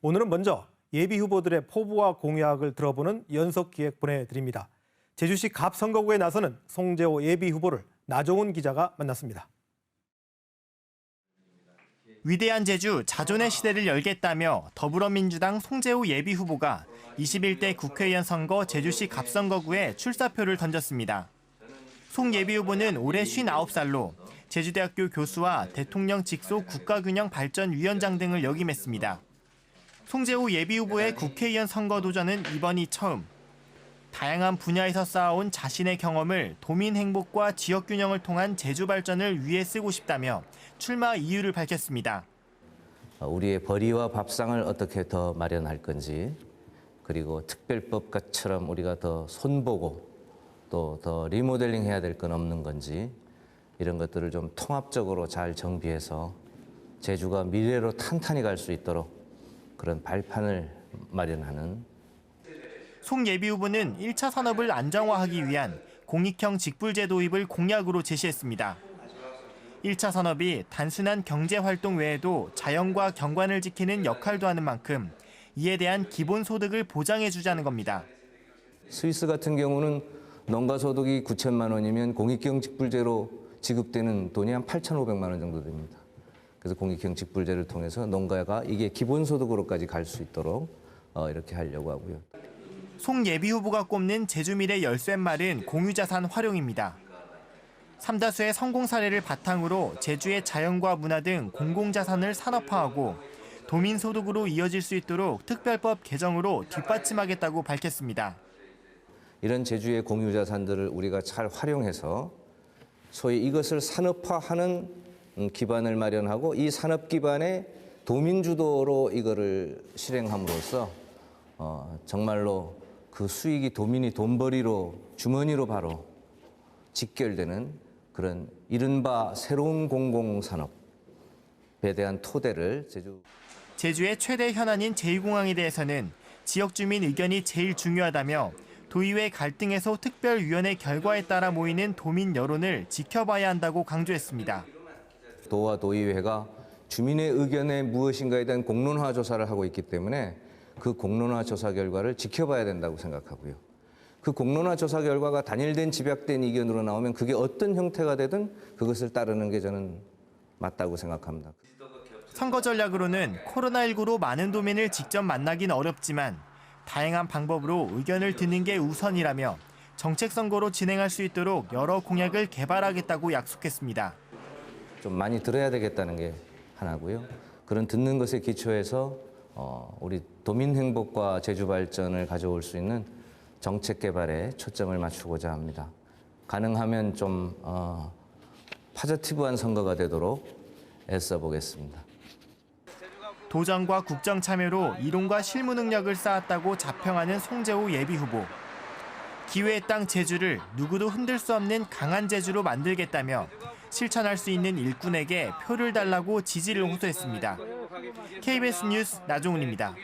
오늘은 먼저 예비 후보들의 포부와 공약을 들어보는 연속 기획 보내드립니다. 제주시 갑 선거구에 나서는 송재호 예비 후보를 나종훈 기자가 만났습니다. 위대한 제주 자존의 시대를 열겠다며 더불어민주당 송재호 예비 후보가 21대 국회의원 선거 제주시 갑선거구에 출사표를 던졌습니다. 송 예비 후보는 올해 59살로 제주대학교 교수와 대통령 직속 국가균형 발전위원장 등을 역임했습니다. 송재호 예비 후보의 국회의원 선거 도전은 이번이 처음. 다양한 분야에서 쌓아온 자신의 경험을 도민 행복과 지역 균형을 통한 제주 발전을 위해 쓰고 싶다며 출마 이유를 밝혔습니다. 어, 우리의 벌이와 밥상을 어떻게 더 마련할 건지 그리고 특별법처럼 우리가 더 손보고 또 더 리모델링 해야 될 건 없는 건지 이런 것들을 좀 통합적으로 잘 정비해서 제주가 미래로 탄탄히 갈 수 있도록 그런 발판을 마련하는 송 예비 후보는 1차 산업을 안정화하기 위한 공익형 직불제 도입을 공약으로 제시했습니다. 1차 산업이 단순한 경제 활동 외에도 자연과 경관을 지키는 역할도 하는 만큼 이에 대한 기본 소득을 보장해 주자는 겁니다. 스위스 같은 경우는 농가 소득이 9천만 원이면 공익형 직불제로 지급되는 돈이 한 8,500만 원 정도 됩니다. 그래서 공익형 직불제를 통해서 농가가 이게 기본 소득으로까지 갈 수 있도록 어, 이렇게 하려고 하고요. 송 예비 후보가 꼽는 제주미래 열쇠말은 공유자산 활용입니다. 삼다수의 성공 사례를 바탕으로 제주의 자연과 문화 등 공공자산을 산업화하고 도민 소득으로 이어질 수 있도록 특별법 개정으로 뒷받침하겠다고 밝혔습니다. 이런 제주의 공유자산들을 우리가 잘 활용해서 소위 이것을 산업화하는 음, 기반을 마련하고 이 산업 기반에 도민 주도로 이거를 실행함으로써 어, 정말로 그 수익이 도민이 돈벌이로 주머니로 바로 직결되는 그런 이른바 새로운 공공산업에 대한 토대를 제주 제주의 최대 현안인 제2공항에 대해서는 지역 주민 의견이 제일 중요하다며 도의회 갈등에서 특별위원회 결과에 따라 모이는 도민 여론을 지켜봐야 한다고 강조했습니다. 도와 도의회가 주민의 의견에 무엇인가에 대한 공론화 조사를 하고 있기 때문에 그 공론화 조사 결과를 지켜봐야 된다고 생각하고요. 그 공론화 조사 결과가 단일된 집약된 의견으로 나오면 그게 어떤 형태가 되든 그것을 따르는 게 저는 맞다고 생각합니다. 선거 전략으로는 코로나19로 많은 도민을 직접 만나긴 어렵지만 다양한 방법으로 의견을 듣는 게 우선이라며 정책 선거로 진행할 수 있도록 여러 공약을 개발하겠다고 약속했습니다. 좀 많이 들어야 되겠다는 게 하나고요. 그런 듣는 것에 기초해서 어, 우리 도민 행복과 제주 발전을 가져올 수 있는 정책 개발에 초점을 맞추고자 합니다. 가능하면 좀 어, 파저티브한 선거가 되도록 애써 보겠습니다. 도전과 국정 참여로 이론과 실무 능력을 쌓았다고 자평하는 송재호 예비 후보. 기회의 땅 제주를 누구도 흔들 수 없는 강한 제주로 만들겠다며 실천할 수 있는 일꾼에게 표를 달라고 지지를 호소했습니다. KBS 뉴스 나종훈입니다.